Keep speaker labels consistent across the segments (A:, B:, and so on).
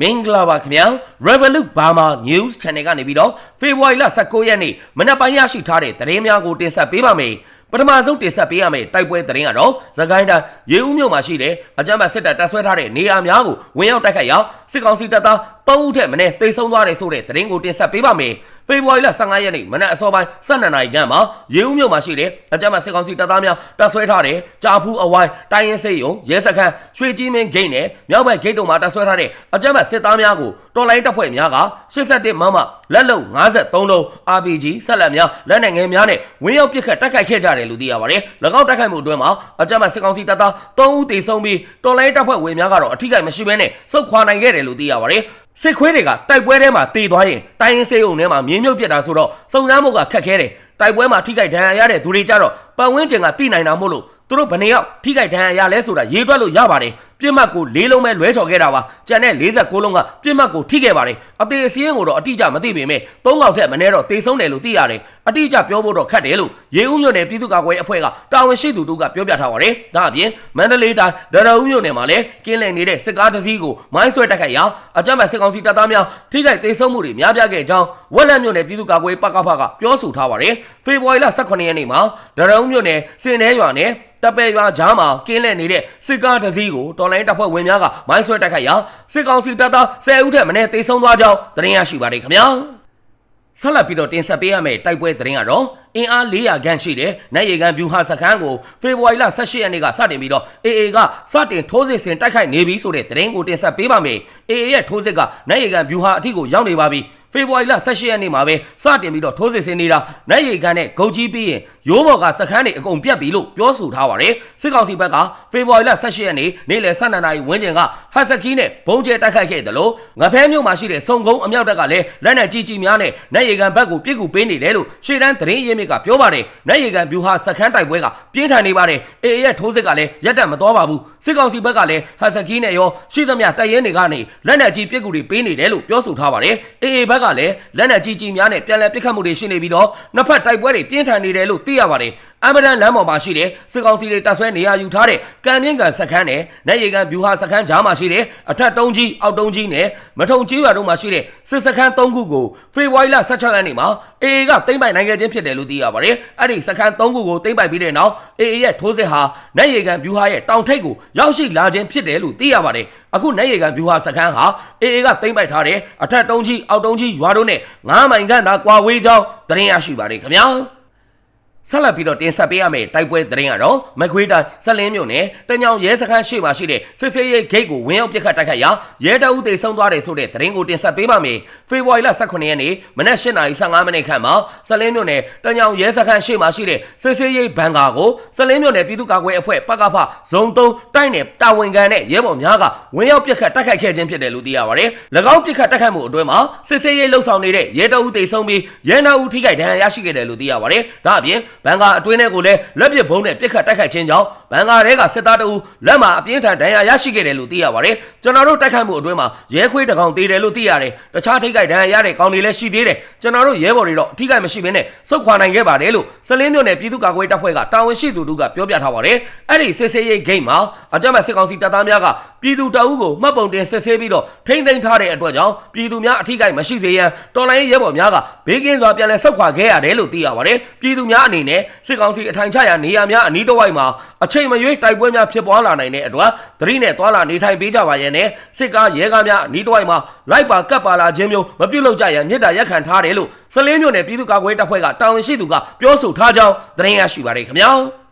A: မင်္ဂလာပါခင်ဗျာ Revolut Burma News Channel ကနေပြီးတော့ဖေဖော်ဝါရီလ19ရက်နေ့မနက်ပိုင်းရရှိထားတဲ့သတင်းများကိုတင်ဆက်ပေးပါမယ်ပထမဆုံးတင်ဆက်ပေးရမယ့်တိုက်ပွဲသတင်းကတော့သခိုင်းတိုင်းရေဦးမြို့မှာရှိတဲ့အကြမ်းဖက်စစ်တပ်တပ်ဆွဲထားတဲ့နေရာများကိုဝင်ရောက်တိုက်ခိုက်ရာစစ်ကောင်စီတပ်သား3ဦးထက်မနည်းတိတ်ဆုံးသွားတယ်ဆိုတဲ့သတင်းကိုတင်ဆက်ပေးပါမယ် ဖေဖော်ဝါရီလ15ရက်နေ့မနက်အစောပိုင်း12နာရီခန့်မှာရေဦးမြို့မှာရှိတဲ့အကြမ်းဖက်စစ်ကောင်စီတပ်သားများတပ်ဆွဲထားတဲ့ကြာဖူးအဝိုင်းတိုင်းရင်စိတ်ယုံရဲစခန်းရွှေကြီးမင်းဂိတ်နဲ့မြောက်ဘက်ဂိတ်တို့မှာတပ်ဆွဲထားတဲ့အကြမ်းဖက်စစ်သားများကိုတော်လိုင်းတပ်ဖွဲ့များက81မမလက်လုံ53လုံး RPG ဆက်လက်များလက်နက်ငယ်များနဲ့ဝင်းရောက်ပစ်ခတ်တိုက်ခိုက်ခဲ့ကြတယ်လို့သိရပါတယ်။၎င်းတိုက်ခိုက်မှုအတွင်းမှာအကြမ်းဖက်စစ်ကောင်စီတပ်သား3ဦးသေဆုံးပြီးတော်လိုင်းတပ်ဖွဲ့ဝင်များကတော့အထိကိမရှိဘဲနဲ့စုခွာနိုင်ခဲ့တယ်လို့သိရပါတယ်။ စစ်ခွေးတွေကတိုက်ပွဲထဲမှာတေသွားရင်တိုင်းရင်းစေးုံထဲမှာမြင်းမြုပ်ပြစ်တာဆိုတော့စုံစမ်းမှုကခက်ခဲတယ်တိုက်ပွဲမှာထိခိုက်ဒဏ်ရာရတဲ့သူတွေကြတော့ပတ်ဝန်းကျင်ကတိနိုင်တာမို့လို့သူတို့ဘယ်နှယောက်ထိခိုက်ဒဏ်ရာရလဲဆိုတာရေးတွက်လို့ရပါတယ် ပြစ်မှတ်ကို၄လုံးပဲလွဲချော်ခဲ့တာပါကျန်တဲ့46လုံးကပြစ်မှတ်ကိုထိခဲ့ပါတယ်အသေးအစင်းကိုတော့အတိအကျမသိပေမဲ့၃កောက်ထက်မနည်းတော့တေဆုံးတယ်လို့သိရတယ်အတိအကျပြောဖို့တော့ခက်တယ်လို့ရေဦးမြို့နယ်ပြည်သူ့ကာကွယ်ရေးအဖွဲ့ကတာဝန်ရှိသူတို့ကပြောပြထားပါတယ်ဒါအပြင်မန္တလေးတိုင်းဒရဦးမြို့နယ်မှာလည်းကင်းလည်နေတဲ့စစ်ကားတစ်စီးကိုမိုင်းဆွဲတိုက်ခိုက်ရာအကြမ်းဖက်စစ်ကောင်စီတပ်သားများထိခိုက်တေဆုံးမှုတွေများပြားခဲ့ကြောင်းဝက်လက်မြို့နယ်ပြည်သူ့ကာကွယ်ရေးပကဖကပြောဆိုထားပါတယ်ဖေဖော်ဝါရီလ18ရက်နေ့မှာဒရဦးမြို့နယ်စင်တဲရွာနယ်တပ်ပဲရွာကြားမှာကင်းလှည့်နေတဲ့စစ်ကားတစ်စီးကိုတော်လိုင်းတပ်ဖွဲ့ဝင်များကမိုင်းဆွဲတိုက်ခိုက်ရာစစ်ကောင်စီတပ်သား10ဦးထက်မနည်းတေဆုံးသွားကြောင်းသတင်းရရှိပါတယ်ခင်ဗျာဆက်လက်ပြီးတော့တင်ဆက်ပေးရမယ့်တိုက်ပွဲသတင်းကတော့အင်အား400ခန့်ရှိတဲ့နိုင်ရီကန်ဗျူဟာစခန်းကိုဖေဖော်ဝါရီလ18ရက်နေ့ကစတင်ပြီးတော့ AA ကစတင်ထိုးစစ်ဆင်တိုက်ခိုက်နေပြီဆိုတဲ့သတင်းကိုတင်ဆက်ပေးပါမယ်။ AA ရဲ့ထိုးစစ်ကနိုင်ရီကန်ဗျူဟာအထိကိုရောက်နေပါပြီ။ ဖေဖော်ဝါရီလ18ရက်နေ့မှာပဲစတင်ပြီးတော့ထိုးစစ်ဆင်နေတာနိုင်ရီကန်နဲ့ဂုတ်ကြီးပြီးရင်ရိုးဘော်ကစခန်းတွေအကုန်ပြတ်ပြီလို့ပြောဆိုထားပါတယ်စစ်ကောင်စီဘက်ကဖေဖော်ဝါရီလ18ရက်နေ့နေ့လယ်12နာရီဝန်းကျင်ကဟတ်စကီးနဲ့ဘုံကျဲတိုက်ခိုက်ခဲ့တယ်လို့ငဖဲမြို့မှာရှိတဲ့စုံကုန်းအမြောက်တပ်ကလည်းလက်နက်ကြီးကြီးများနဲ့နိုင်ရီကန်ဘက်ကိုပြစ်ကူပေးနေတယ်လို့ရှေ့တန်းသတင်းရင်းမြစ်ကပြောပါတယ်နိုင်ရီကန်ဗျူဟာစခန်းတိုက်ပွဲကပြင်းထန်နေပါတယ်အေအေရဲ့ထိုးစစ်ကလည်းရက်တက်မတော်ပါဘူးစစ်ကောင်စီဘက်ကလည်းဟတ်စကီးနဲ့ရောရှိသမျှတပ်ရင်းတွေကနေလက်နက်ကြီးပြစ်ကူတွေပေးနေတယ်လို့ပြောဆိုထားပါတယ်အေအေဘက်ကလည်းလက်နက်ကြီးကြီးများနဲ့ပြန်လည်ပစ်ခတ်မှုတွေရှိနေပြီးတော့နှစ်ဖက်တိုက်ပွဲတွေပြင်းထန်နေတယ်လို့သိရပါတယ်အမဒန်လမ်းပေါ်မှာရှိတဲ့စစ်ကောင်စီတွေတပ်ဆွဲနေရာယူထားတဲ့ကံမြင့်ကန်စခန်းနဲ့နိုင်ရီကန်ဗျူဟာစခန်းကြားမှာရှိတဲ့အထက်တုံးကြီးအောက်တုံးကြီးနဲ့မထုံကြီးရွာတို့မှာရှိတဲ့စစ်စခန်း၃ခုကိုဖေဖော်ဝါရီလ16ရက်နေ့မှာအေအေကသိမ်းပိုက်နိုင်ခဲ့ခြင်းဖြစ်တယ်လို့သိရပါတယ်။အဲ့ဒီစခန်း၃ခုကိုသိမ်းပိုက်ပြီးတဲ့နောက်အေအေရဲ့ထိုးစစ်ဟာနိုင်ရီကန်ဗျူဟာရဲ့တောင်ထိပ်ကိုရောက်ရှိလာခြင်းဖြစ်တယ်လို့သိရပါတယ်။ အခုနိုင်ရီကန်ဗျူဟာစခန်းဟာအေအေကသိမ်းပိုက်ထားတဲ့အထက်တုံးကြီးအောက်တုံးကြီးရွာတို့နဲ့ငားမိုင်ခန့်သာကွာဝေးကြောင်းသတင်းရရှိပါတယ်ခင်ဗျာ။ ဆက်လက်ပြီးတော့တင်ဆက်ပေးရမယ့်တိုက်ပွဲသတင်းကတော့မကွေးတိုင်းဆက်လင်းမြို့နယ်တညောင်ရဲစခန်းရှိမှရှိတဲ့စစ်စေးရိတ်ဂိတ်ကိုဝင်းအောင်ပစ်ခတ်တိုက်ခိုက်ရာရဲတအုပ်တေဆုံးသွားတယ်ဆိုတဲ့သတင်းကိုတင်ဆက်ပေးပါမယ်။ဖေဖော်ဝါရီလ18ရက်နေ့မနက်8:15မိနစ်ခန့်မှာဆက်လင်းမြို့နယ်တညောင်ရဲစခန်းရှိမှရှိတဲ့စစ်စေးရိတ်ဘန်ကာကိုဆက်လင်းမြို့နယ်ပြည်သူ့ကာကွယ်အဖွဲ့ပကဖဇုံ3တိုက်နယ်တာဝန်ခံနဲ့ရဲဘော်များကဝင်းအောင်ပစ်ခတ်တိုက်ခိုက်ခဲ့ခြင်းဖြစ်တယ်လို့သိရပါတယ်။၎င်းပစ်ခတ်တိုက်ခိုက်မှုအတွင်းမှာစစ်စေးရိတ်လှုပ်ဆောင်နေတဲ့ရဲတအုပ်တေဆုံးပြီးရဲနာဦးထိခိုက်ဒဏ်ရာရရှိခဲ့တယ်လို့သိရပါတယ်။ဒါအပြင် ဘန်ကာအတွင်းထဲကိုလည်းလက်ပစ်ဘုံနဲ့ပစ်ခတ်တိုက်ခိုက်ခြင်းကြောင့်ဘန်ကာတဲကစစ်သားတအူလက်မှာအပြင်းထန်ဒဏ်ရာရရှိခဲ့တယ်လို့သိရပါတယ်။ကျွန်တော်တို့တိုက်ခိုက်မှုအတွင်းမှာရဲခွေးတကောင်တေတယ်လို့သိရတယ်။တခြားထိခိုက်ဒဏ်ရာရတဲ့ကောင်တွေလည်းရှိသေးတယ်။ကျွန်တော်တို့ရဲဘော်တွေတော့အထိခိုက်မရှိဘဲနဲ့စုခွာနိုင်ခဲ့ပါတယ်လို့စလင်းမြို့နယ်ပြည်သူ့ကာကွယ်တပ်ဖွဲ့ကတာဝန်ရှိသူတို့ကပြောပြထားပါတယ်။အဲ့ဒီစစ်ဆေးရေးဂိတ်မှာအကြမ်းဖက်စစ်ကောင်စီတပ်သားများကပြည်သူတအုပ်ကိုမှတ်ပုံတင်စစ်ဆေးပြီးတော့ထိမ့်သိမ်းထားတဲ့အတွက်ကြောင့်ပြည်သူများအထိခိုက်မရှိစေရန်တော်လိုင်းရဲဘော်များကဘေးကင်းစွာပြန်လည်ဆုတ်ခွာခဲ့ရတယ်လို့သိရပါတယ်။ပြည်သူများအနေနဲ့စစ်ကောင်စီအထိုင်ချရာနေရာများအနီးတစ်ဝိုက်မှာအချိန်မရွေးတိုက်ပွဲများဖြစ်ပွားလာနိုင်တဲ့အတွက်သတိနဲ့သွာလာနေထိုင်ပေးကြပါရန်နဲ့စစ်ကားရဲကားများအနီးတစ်ဝိုက်မှာလိုက်ပါကပ်ပါလာခြင်းမျိုးမပြုတ်လောက်ကြရန်မြစ်တာရက်ခံထားတယ်လို့စလင်းမြို့နယ်ပြည်သူ့ကာကွယ်တပ်ဖွဲ့ကတာဝန်ရှိသူကပြောဆိုထားကြောင်းသတင်းရရှိပါတယ်ခင်ဗျာ။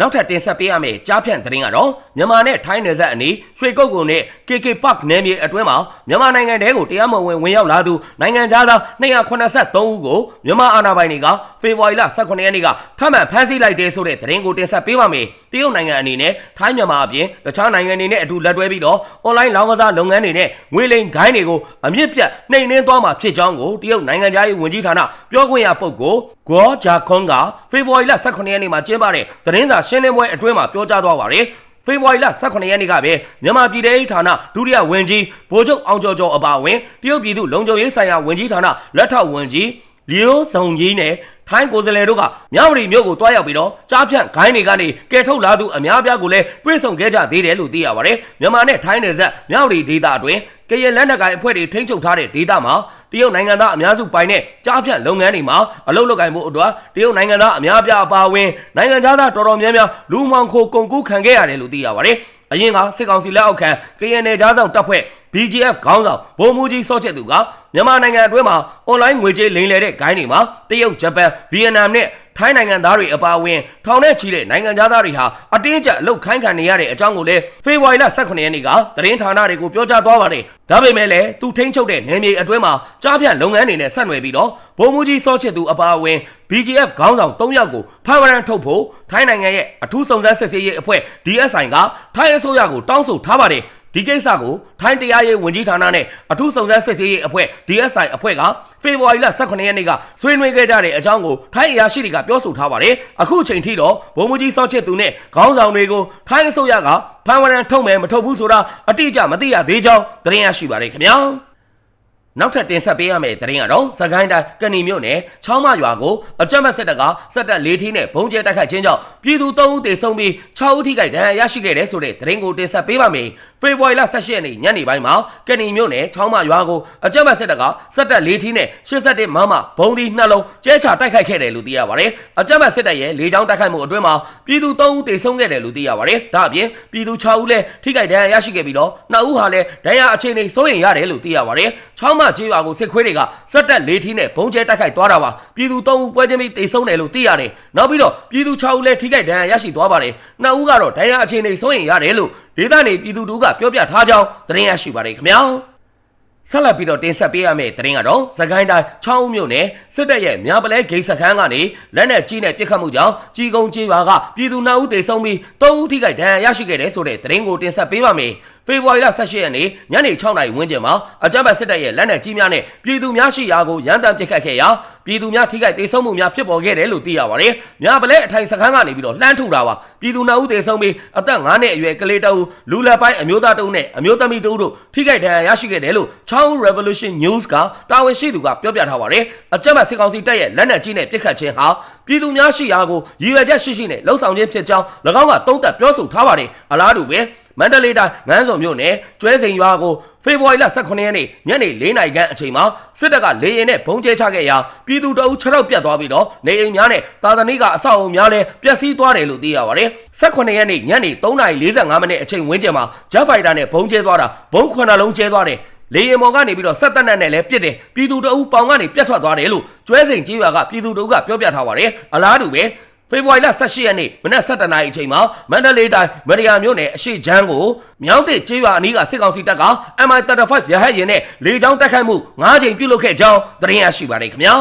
A: နောက်ထပ်တင်ဆက်ပေးရမယ့်ကြားဖြန့်သတင်းကတော့မြန်မာနဲ့ထိုင်းနယ်စပ်အနီးရွှေကုတ်ကုန်းနဲ့ KK Park နယ်မြေအတွင်းမှာမြန်မာနိုင်ငံတဲကိုတရားမဝင်ဝင်ရောက်လာသူနိုင်ငံသားသား283ဦးကိုမြန်မာအာဏာပိုင်တွေကဖေဖော်ဝါရီလ18ရက်နေ့ကထပ်မံဖမ်းဆီးလိုက်တဲ့ဆိုတဲ့သတင်းကိုတင်ဆက်ပေးပါမယ်။တရုတ်နိုင်ငံအနေနဲ့ထိုင်းမြန်မာအပြင်တခြားနိုင်ငံတွေနဲ့အတူလက်တွဲပြီးတော့ online လောင်းကစားလုပ်ငန်းတွေနဲ့ငွေလိမ်ဂိုင်းတွေကိုအမြင့်ပြတ်နှိမ်နှင်းသွားမှာဖြစ်ကြောင်းကိုတရုတ်နိုင်ငံသားရေးဝန်ကြီးဌာနပြောခွင့်ရပုဂ္ဂိုလ်ဂေါ်ဂျာခွန်ကဖေဖော်ဝါရီလ18ရက်နေ့မှာကျင်းပတဲ့သတင်းစာရှင်းလင်းပွဲအတွင်းမှာပြောကြားသွားပါတယ်ဖေဖော်ဝါရီလ18ရက်နေ့ကပဲမြန်မာပြည်ထောင်ဌာနဒုတိယဝန်ကြီးဗိုလ်ချုပ်အောင်ကျော်ကျော်အပါအဝင်တရုတ်ပြည်သူလုံခြုံရေးဆိုင်ရာဝန်ကြီးဌာနလက်ထောက်ဝန်ကြီးလီယိုဇုံကြီးနဲ့ ထိုင်းကိုယ်စားလှယ်တို့ကမြဝတီမြို့ကိုတွားရောက်ပြီးတော့ကြားဖြန့်ဂိုင်းတွေကနေကယ်ထုတ်လာသူအများအပြားကိုလည်းတွေးဆောင်ခဲ့ကြသေးတယ်လို့သိရပါတယ်မြန်မာနဲ့ထိုင်းနယ်စပ်မြဝတီဒေသအတွင်းကရင်လက်နက်ကိုင်အဖွဲ့တွေထိန်းချုပ်ထားတဲ့ဒေသမှာတရုတ်နိုင်ငံသားအများစုပိုင်တဲ့ကြားဖြန့်လုပ်ငန်းတွေမှာအလုပ်လုပ်ကိုင်မှုအတွက်တရုတ်နိုင်ငံသားအများအပြားအပါအဝင်နိုင်ငံသားတော်တော်များများလူမှောင်ခိုကုန်ကူးခံခဲ့ရတယ်လို့သိရပါတယ်အရင်ကစစ်ကောင်စီလက်အောက်ခံကရင်နယ်ကြားဆောင်တပ်ဖွဲ့ BGF ခေါင်းဆောင်ဗိုလ်မှူးကြီးစောချက်သူကမြန်မာနိုင်ငံအတွင်းမှာအွန်လိုင်းငွေကြေးလိမ်လည်တဲ့ဂိုင်းတွေမှာတရုတ်ဂျပန်ဗီယက်နမ်နဲ့ထိုင်းနိုင်ငံသားတွေအပါအဝင်ထောင်နဲ့ချီတဲ့နိုင်ငံသားတွေဟာအတင်းကျပ်အလုတ်ခိုင်းခံနေရတဲ့အကြောင်းကိုလည်းဖေဖော်ဝါရီလ18ရက်နေ့ကသတင်းဌာနတွေကိုပြောကြားသွားပါတယ်။ဒါပေမဲ့လည်းသူထိန်းချုပ်တဲ့နယ်မြေအတွင်းမှာကြားဖြန့်လုပ်ငန်းတွေနဲ့ဆက်နွယ်ပြီးတော့ဗိုလ်မှူးကြီးစောချစ်သူအပါအဝင် BGF ခေါင်းဆောင်3ယောက်ကိုဖမ်းဝရမ်းထုတ်ဖို့ထိုင်းနိုင်ငံရဲ့အထူးစုံစမ်းစစ်ဆေးရေးအဖွဲ့ DSI ကထိုင်းအစိုးရကိုတောင်းဆိုထားပါတယ်။ ဒီကိစ္စကိုထိုင်းတရားရေးဝန်ကြီးဌာနနဲ့အထူးစုံစမ်းစစ်ဆေးရေးအဖွဲ့ DSI အဖွဲ့ကဖေဖော်ဝါရီလ18ရက်နေ့ကဆွေးနွေးခဲ့ကြတဲ့အကြောင်းကိုထိုင်းအရာရှိတွေကပြောဆိုထားပါတယ်။အခုချိန်ထိတော့ဗိုလ်မှူးကြီးစောချစ်သူနဲ့ခေါင်းဆောင်တွေကိုထိုင်းအစိုးရကဖမ်းဝရမ်းထုတ်မယ်မထုတ်ဘူးဆိုတာအတိအကျမသိရသေးကြောင်းသတင်းရရှိပါတယ်ခင်ဗျာ။ နောက်ထပ်တင်ဆက်ပေးရမယ့်သတင်းကတော့စကိုင်းတိုင်းကဏီမြို့နယ်ချောင်းမရွာကိုအကြမ်းဖက်စစ်တပ်ကစက်တပ်လေးထီးနဲ့ဘုံကျဲတိုက်ခိုက်ခြင်းကြောင့်ပြည်သူ၃ဦးသေဆုံးပြီး6ဦးထိခိုက်ဒဏ်ရာရရှိခဲ့တဲ့ဆိုတဲ့သတင်းကိုတင်ဆက်ပေးပါမယ်။ဖေဖော်ဝါရီလ18ရက်နေ့ညနေပိုင်းမှာကဏီမြို့နယ်ချောင်းမရွာကိုအကြမ်းဖက်စစ်တပ်ကစက်တပ်လေးထီးနဲ့81မမဘုံဒီနှလုံးကျဲချတိုက်ခိုက်ခဲ့တယ်လို့သိရပါတယ်။အကြမ်းဖက်စစ်တပ်ရဲ့လေကြောင်းတိုက်ခိုက်မှုအတွင်းမှာပြည်သူ၃ဦးသေဆုံးခဲ့တယ်လို့သိရပါတယ်။ဒါအပြင်ပြည်သူ6ဦးလည်းထိခိုက်ဒဏ်ရာရရှိခဲ့ပြီးတော့2ဦးဟာလည်းဒဏ်ရာအခြေအနေစိုးရိမ်ရတယ်လို့သိရပါတယ်။ချောင်းမကျေးရွာကိုစစ်ခွေးတွေကစက်တက်လေးထီးနဲ့ဘုံကျဲတိုက်ခိုက်သွားတာပါပြည်သူ၃ဦးပွဲချင်းပြီးတိတ်ဆုံးတယ်လို့သိရတယ်နောက်ပြီးတော့ပြည်သူ6ဦးလည်းထိခိုက်ဒဏ်ရာရရှိသွားပါတယ်နှစ်ဦးကတော့ဒဏ်ရာအခြေအနေစိုးရင်ရတယ်လို့ဒေသနေပြည်သူတို့ကပြောပြထားကြောင်းသတင်းရရှိပါတယ်ခင်ဗျာဆက်လက်ပြီးတော့တင်ဆက်ပေးရမယ့်သတင်းကတော့သခိုင်းတိုင်းချောင်းဦးမြို့နယ်စစ်တပ်ရဲ့မြပလဲဂိတ်စခန်းကနေလက်နက်ကြီးနဲ့ပစ်ခတ်မှုကြောင့်ကြီးကုန်းကြီးပါကပြည်သူ2ဦးသေဆုံးပြီး3ဦးထိခိုက်ဒဏ်ရာရရှိခဲ့တယ်ဆိုတဲ့သတင်းကိုတင်ဆက်ပေးပါမယ်။ ဖေဖော်ဝါရီလ18ရက်နေ့ညနေ6နာရီဝန်းကျင်မှာအကြမ်းဖက်စစ်တပ်ရဲ့လက်နက်ကြီးများနဲ့ပြည်သူများရှိရာကိုရန်တမ်းပစ်ခတ်ခဲ့ရာပြည်သူများထိခိုက်ဒေဆုံးမှုများဖြစ်ပေါ်ခဲ့တယ်လို့သိရပါတယ်။မြပလဲအထိုင်စခန်းကနေပြီးတော့လှမ်းထုတာပါ။ပြည်သူ2ဦးသေဆုံးပြီးအသက်9နှစ်အရွယ်ကလေးတအုပ်လူလက်ပိုင်းအမျိုးသားတအုပ်နဲ့အမျိုးသမီးတအုပ်တို့ထိခိုက်ဒဏ်ရာရရှိခဲ့တယ်လို့ချောင်း Revolution News ကတာဝန်ရှိသူကပြောပြထားပါတယ်။အကြမ်းဖက်စစ်ကောင်စီတပ်ရဲ့လက်နက်ကြီးနဲ့ပစ်ခတ်ခြင်းဟာပြည်သူများရှိရာကိုရည်ရွယ်ချက်ရှိရှိနဲ့လှုံ့ဆော်ခြင်းဖြစ်ကြောင်း၎င်းကတုံးသက်ပြောဆိုထားပါတယ်။အလားတူပဲ မန္တလေးတိုင်းငန်းစုံမြို့နယ်ကျွဲစိန်ရွာကိုဖေဖော်ဝါရီလ18ရက်နေ့ညနေ4နာရီခန့်အချိန်မှာစစ်တပ်ကလေရင်နဲ့ဘုံကျဲချခဲ့ရာပြည်သူတအုပ်6ရောက်ပြတ်သွားပြီးတော့နေအိမ်များနဲ့တာသနိကအဆောက်အုံများလည်းပျက်စီးသွားတယ်လို့သိရပါတယ်။18ရက်နေ့ညနေ3:45မိနစ်အချိန်ဝန်းကျင်မှာဂျက်ဖိုက်တာနဲ့ဘုံကျဲသွားတာဘုံ9လုံးကျဲသွားတယ်လေရင်မော်ကနေပြီးတော့ဆက်တက်နက်နဲ့လည်းပြစ်တယ်ပြည်သူတအုပ်ပေါင်ကနေပြတ်ထွက်သွားတယ်လို့ကျွဲစိန်ကြီးရွာကပြည်သူတအုပ်ကပြောပြထားပါတယ်အလားတူပဲ ဖေဖော်ဝါရီလ18ရက်နေ့မနက်7:00နာရီအချိန်မှာမန္တလေးတိုင်းမရယာမြို့နယ်အရှိချမ်းကိုမြောင်းတဲ့ကျေးရွာအနီးကစစ်ကောင်စီတပ်က MI35 ရဟတ်ရင်နဲ့လေကြောင်းတိုက်ခိုက်မှု9ကြိမ်ပြုလုပ်ခဲ့ကြောင်းသတင်းရရှိပါတယ်ခင်ဗျာ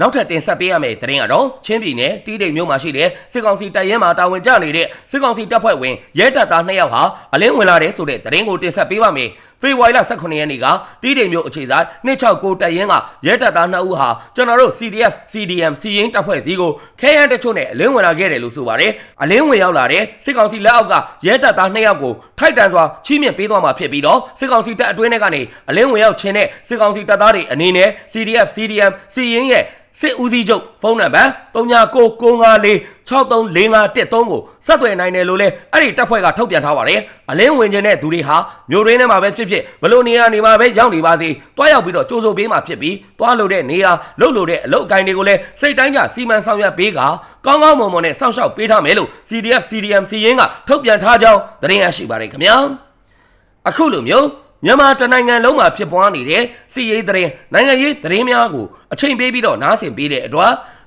A: နောက်ထပ်တင်ဆက်ပေးရမယ့်သတင်းကတော့ချင်းပြည်နယ်တီးတိမ်မြို့မှာရှိတဲ့စစ်ကောင်စီတပ်ရင်းမှာတာဝန်ကျနေတဲ့စစ်ကောင်စီတပ်ဖွဲ့ဝင်ရဲတပ်သား2ယောက်ဟာအလင်းဝင်လာတဲ့ဆိုတဲ့သတင်းကိုတင်ဆက်ပေးပါမယ် ဖေဖော်ဝါရီလ18ရက်နေ့ကတီးတိမ်မြို့အခြေဆိုင်269တပ်ရင်းကရဲတပ်သား2ဦးဟာကျွန်တော်တို့ CDF CDM စီရင်တပ်ဖွဲ့စည်းကိုခဲယမ်းတချို့နဲ့အလင်းဝင်လာခဲ့တယ်လို့ဆိုပါတယ်အလင်းဝင်ရောက်လာတဲ့စစ်ကောင်စီလက်အောက်ကရဲတပ်သား2ယောက်ကိုထိုက်တန်စွာချီးမြှင့်ပေးသွားမှာဖြစ်ပြီးတော့စစ်ကောင်စီတပ်အတွင်းထဲကနေအလင်းဝင်ရောက်ခြင်းနဲ့စစ်ကောင်စီတပ်သားတွေအနေနဲ့ CDF CDM စီရင်ရဲ့စစ်ဦးစီးချုပ်ဖုန်းနံပါတ် 3995463453ကိုဆက်သွယ်နိုင်တယ်လို့လဲအဲ့ဒီတပ်ဖွဲ့ကထုတ်ပြန်ထားပါတယ်အလင်းဝင်ခြင်းတဲ့သူတွေဟာမြို့ရင်းထဲမှာပဲဖြစ်ဖြစ်ဘလို့နေရာနေမှာပဲရောက်နေပါစေတွားရောက်ပြီးတော့ကြိုးစိုးပေးမှာဖြစ်ပြီးတွားလို့တဲ့နေရာလှုပ်လို့တဲ့အလုပ်အကိုင်းတွေကိုလည်းစိတ်တိုင်းကြစီမံဆောင်ရွက်ပေးကကောင်းကောင်းမွန်မွန်နဲ့စောင့်ရှောက်ပေးထားမယ်လို့ CDF CDM စီရင်ကထုတ်ပြန်ထားကြောင်းသတင်းရရှိပါတယ်ခင်ဗျာအခုလိုမျိုးမြန်မာတနိုင်ငံလုံးမှာဖြစ်ပွားနေတဲ့စီရေးသတင်းနိုင်ငံရေးသတင်းများကိုအချိန်ပေးပြီးတော့နားဆင်ပေးတဲ့အတွက်